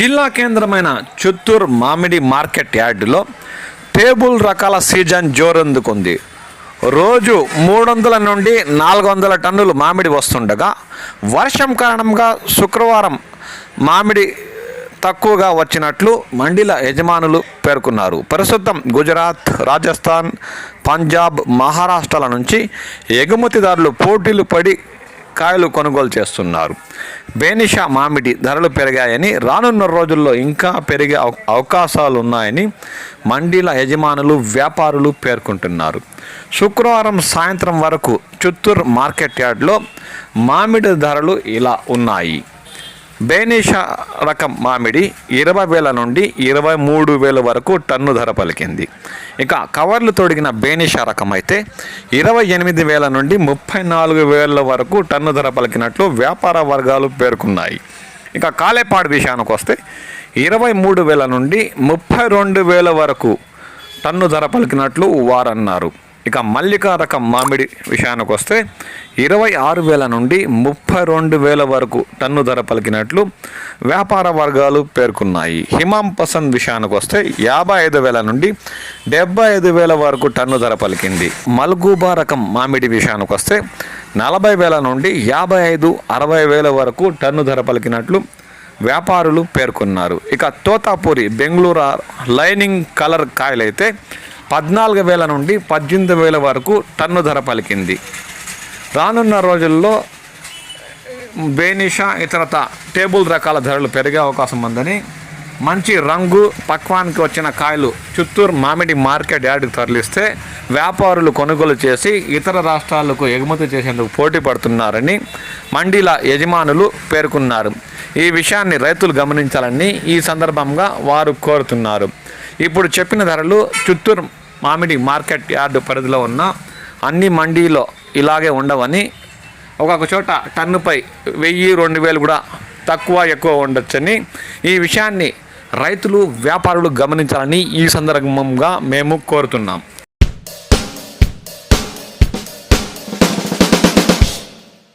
జిల్లా కేంద్రమైన చిత్తూరు మామిడి మార్కెట్ యార్డులో టేబుల్ రకాల సీజన్ జోరందుకుంది. రోజు మూడు వందల నుండి నాలుగు వందల టన్నులు మామిడి వస్తుండగా వర్షం కారణంగా శుక్రవారం మామిడి తక్కువగా వచ్చినట్లు మండీల యజమానులు పేర్కొన్నారు. ప్రస్తుతం గుజరాత్ రాజస్థాన్ పంజాబ్ మహారాష్ట్రల నుంచి ఎగుమతిదారులు పోటీలు పడి కాయలు కొనుగోలు చేస్తున్నారు. బేనిషా మామిడి ధరలు పెరిగాయని రానున్న రోజుల్లో ఇంకా పెరిగే అవ- అవకాశాలు ఉన్నాయని మండీల యజమానులు వ్యాపారులు పేర్కొంటున్నారు. శుక్రవారం సాయంత్రం వరకు చిత్తూరు మార్కెట్ యార్డ్లో మామిడి ధరలు ఇలా ఉన్నాయి. బేనిషా రకం మామిడి ఇరవై వేల నుండి ఇరవై మూడు వేల వరకు టన్ను ధర పలికింది. ఇక కవర్లు తొడిగిన బేనిషా రకం అయితే ఇరవై ఎనిమిది వేల నుండి ముప్పై నాలుగు వేల వరకు టన్ను ధర పలికినట్లు వ్యాపార వర్గాలు పేర్కొన్నాయి. ఇక కాలేపాడు విషయానికి వస్తే ఇరవై మూడు వేల నుండి ముప్పై రెండు వేల వరకు టన్ను ధర పలికినట్లు వారన్నారు. ఇక మల్లికా రకం మామిడి విషయానికి వస్తే ఇరవై ఆరు వేల నుండి ముప్పై రెండు వేల వరకు టన్ను ధర పలికినట్లు వ్యాపార వర్గాలు పేర్కొన్నాయి. హిమాం పసంద్ విషయానికి వస్తే యాభై ఐదు వేల నుండి డెబ్బై ఐదు వేల వరకు టన్ను ధర పలికింది. మల్గూబా రకం మామిడి విషయానికి వస్తే నలభై వేల నుండి యాభై ఐదు అరవై వేల వరకు టన్ను ధర పలికినట్లు వ్యాపారులు పేర్కొన్నారు. ఇక తోతాపూరి బెంగళూరు లైనింగ్ కలర్ కాయలైతే పద్నాలుగు వేల నుండి పద్దెనిమిది వేల వరకు టన్ను ధర పలికింది. రానున్న రోజుల్లో బేనిషా ఇతరత టేబుల్ రకాల ధరలు పెరిగే అవకాశం ఉందని మంచి రంగు పక్వానికి వచ్చిన కాయలు చిత్తూరు మామిడి మార్కెట్ యార్డుకు తరలిస్తే వ్యాపారులు కొనుగోలు చేసి ఇతర రాష్ట్రాలకు ఎగుమతి చేసేందుకు పోటీ పడుతున్నారని మండీల యజమానులు పేర్కొన్నారు. ఈ విషయాన్ని రైతులు గమనించాలని ఈ సందర్భంగా వారు కోరుతున్నారు. ఇప్పుడు చెప్పిన ధరలు చిత్తూరు మామిడి మార్కెట్ యార్డు పరిధిలో ఉన్న అన్ని మండీలో ఇలాగే ఉండవని ఒక్కొక్క చోట టన్నుపై వెయ్యి రెండు వేలు కూడా తక్కువ ఎక్కువ ఉండొచ్చని ఈ విషయాన్ని రైతులు వ్యాపారులు గమనించాలని ఈ సందర్భంగా మేము కోరుతున్నాం.